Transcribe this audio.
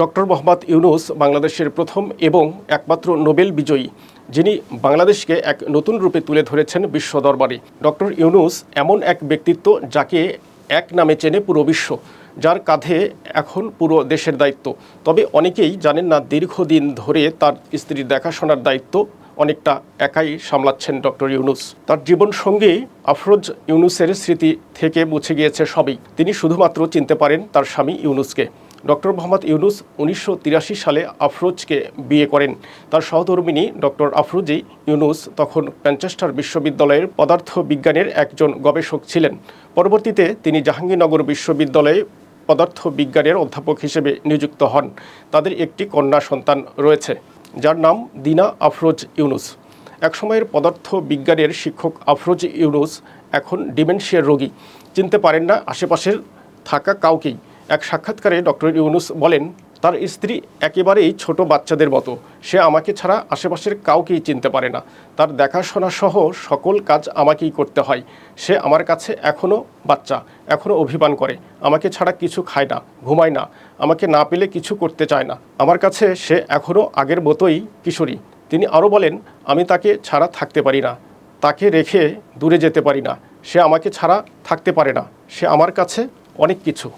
Doctor Mohammad Yunus বাংলাদেশের প্রথম এবং একমাত্র নোবেল বিজয়ী, যিনি বাংলাদেশকে এক নতুন রূপে তুলে ধরেছেন বিশ্ব দরবারে। ডক্টর ইউনুস এমন এক ব্যক্তিত্ব যাকে এক নামে চেনে পুরো বিশ্ব, যার কাঁধে এখন পুরো দেশের দায়িত্ব। তবে অনেকেই জানেন না দীর্ঘদিন ধরে তার স্ত্রীর দেখাশোনার দায়িত্ব অনেকটা একাই সামলাচ্ছেন ডক্টর ইউনুস। তার জীবন সঙ্গী আফরোজ ইউনুসের স্মৃতি থেকে মুছে গিয়েছে সবই। তিনি শুধুমাত্র চিনতে পারেন তার স্বামী ইউনুসকে। ডক্টর মোহাম্মদ ইউনুস উনিশশো তিরাশি সালে আফরোজকে বিয়ে করেন। তার সহধর্মিনী ডক্টর আফরোজি ইউনুস তখন ম্যানচেস্টার বিশ্ববিদ্যালয়ের পদার্থ বিজ্ঞানের একজন গবেষক ছিলেন। পরবর্তীতে তিনি জাহাঙ্গীরনগর বিশ্ববিদ্যালয়ে পদার্থ বিজ্ঞানের অধ্যাপক হিসেবে নিযুক্ত হন। তাদের একটি কন্যা সন্তান রয়েছে, যার নাম দিনা আফরোজ ইউনুস। একসময়ের পদার্থ বিজ্ঞানের শিক্ষক আফরোজ ইউনুস এখন ডিমেনশিয়ার রোগী। চিনতে পারেন না আশেপাশের থাকা কাউকেই। এক সাক্ষাৎকারে ডক্টর ইউনুস বলেন, তার স্ত্রী একেবারেই ছোট বাচ্চাদের মতো। সে আমাকে ছাড়া আশেপাশের কাউকেই চিনতে পারে না। তার দেখাশোনা সহ সকল কাজ আমাকেই করতে হয়। সে আমার কাছে এখনও বাচ্চা এখনও অভিমান করে। আমাকে ছাড়া কিছু খায় না, ঘুমায় না। আমাকে না পেলে কিছু করতে চায় না। আমার কাছে সে এখনও আগের মতোই কিশোরী। তিনি আরও বলেন, আমি তাকে ছাড়া থাকতে পারি না। তাকে রেখে দূরে যেতে পারি না। সে আমাকে ছাড়া থাকতে পারে না। সে আমার কাছে অনেক কিছু।